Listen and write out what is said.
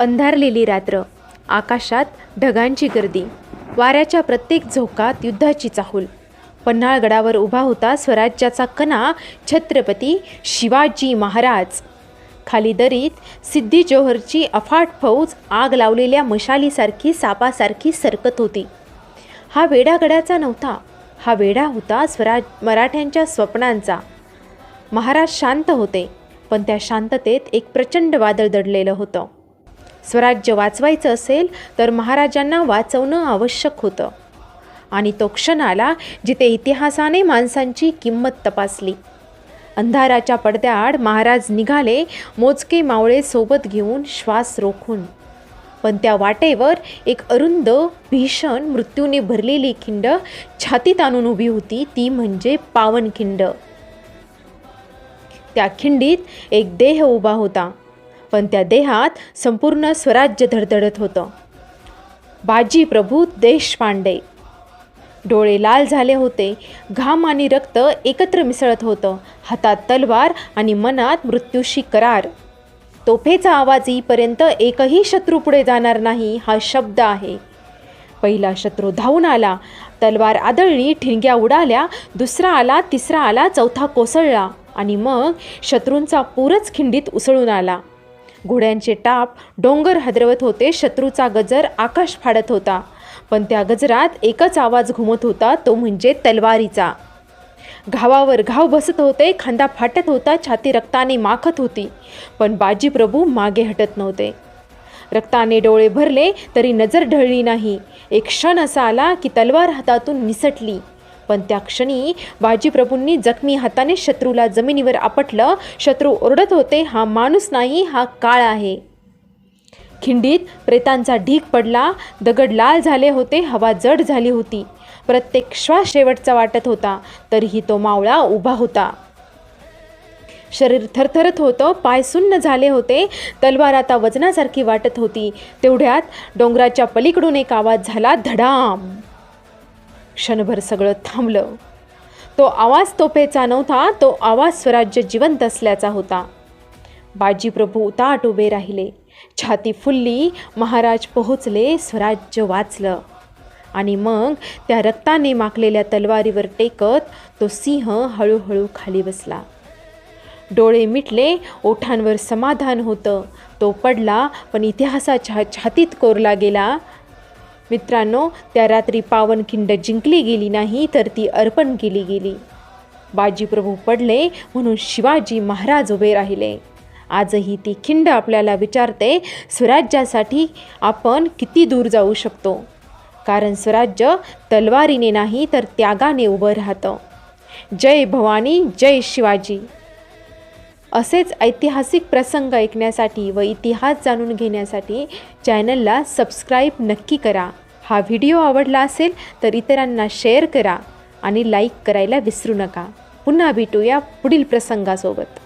अंधारलेली रात्र आकाशात ढगांची गर्दी वाऱ्याच्या प्रत्येक झोकात युद्धाची चाहूल. पन्हाळगडावर उभा होता स्वराज्याचा कणा छत्रपती शिवाजी महाराज. खाली दरीत सिद्धी जोहरची अफाट फौज आग लावलेल्या मशालीसारखी सापासारखी सरकत होती. हा वेडा गडाचा नव्हता हा वेढा होता स्वराज मराठ्यांच्या स्वप्नांचा. महाराज शांत होते पण त्या शांततेत एक प्रचंड वादळ दडलेलं होतं. स्वराज्य वाचवायचं असेल तर महाराजांना वाचवणं आवश्यक होतं. आणि तो क्षण आला जिथे इतिहासाने माणसांची किंमत तपासली. अंधाराच्या पडद्याआड महाराज निघाले मोजके मावळे सोबत घेऊन श्वास रोखून. पण त्या वाटेवर एक अरुंद भीषण मृत्यूने भरलेली खिंड छातीत आणून उभी होती. ती म्हणजे पावनखिंड त्या खिंडीत एक देह उभा होता. पण त्या देहात संपूर्ण स्वराज्य धडधडत होतं. बाजी प्रभू देशपांडे. डोळे लाल झाले होते. घाम आणि रक्त एकत्र मिसळत होतं. हातात तलवार आणि मनात मृत्यूशी करार. तोफेचा आवाज येईपर्यंत एकही शत्रू पुढे जाणार नाही हा शब्द आहे. पहिला शत्रू धावून आला. तलवार आदळली ठिणग्या उडाल्या दुसरा आला तिसरा आला चौथा कोसळला आणि मग शत्रूंचा पूरच खिंडीत उसळून आला. घोड्यांचे टाप डोंगर हदरवत होते शत्रूचा गजर आकाश फाडत होता. पण त्या गजरात एकच आवाज घुमत होता तो म्हणजे तलवारीचा. घावावर घाव बसत होते खांदा फाटत होता छाती रक्ताने माखत होती. पण बाजीप्रभू मागे हटत नव्हते. रक्ताने डोळे भरले तरी नजर ढळली नाही. एक क्षण असा आला की तलवार हातातून निसटली. पण त्या क्षणी बाजीप्रभूंनी जखमी हाताने शत्रूला जमिनीवर आपटलं. शत्रू ओरडत होते हा माणूस नाही हा काळ आहे. खिंडीत प्रेतांचा ढीक पडला. दगड लाल झाले होते हवा जड झाली होती. प्रत्येक श्वास शेवटचा वाटत होता तरीही तो मावळा उभा होता. शरीर थरथरत होतं पाय सुन्न झाले होते. तलवार आता वजनासारखी वाटत होती. तेवढ्यात डोंगराच्या पलीकडून एक आवाज झाला धडाम! क्षणभर सगळं थांबलं. तो आवाज तोफेचा नव्हता तो आवाज स्वराज्य जिवंत असल्याचा होता. बाजीप्रभू उताट उभे राहिले. छाती फुलली महाराज पोहोचले स्वराज्य वाचलं. आणि मग त्या रक्ताने माखलेल्या तलवारीवर टेकत तो सिंह हळूहळू खाली बसला. डोळे मिटले ओठांवर समाधान होतं. तो पडला पण इतिहासाच्या छातीत कोरला गेला. मित्रांनो त्या रात्री पावनखिंड जिंकली गेली नाही तर ती अर्पण केली गेली. बाजीप्रभू पडले म्हणून शिवाजी महाराज उभे राहिले. आजही ती खिंड आपल्याला विचारते स्वराज्यासाठी आपण किती दूर जाऊ शकतो? कारण स्वराज्य तलवारीने नाही तर त्यागाने उभं राहतं. जय भवानी जय शिवाजी. असेच ऐतिहासिक प्रसंग ऐकण्यासाठी व इतिहास जाणून घेण्यासाठी चॅनलला सबस्क्राईब नक्की करा. हा व्हिडिओ आवडला असेल तर इतरांना शेअर करा आणि लाईक करायला विसरू नका. पुन्हा भेटूया पुढील प्रसंगासोबत.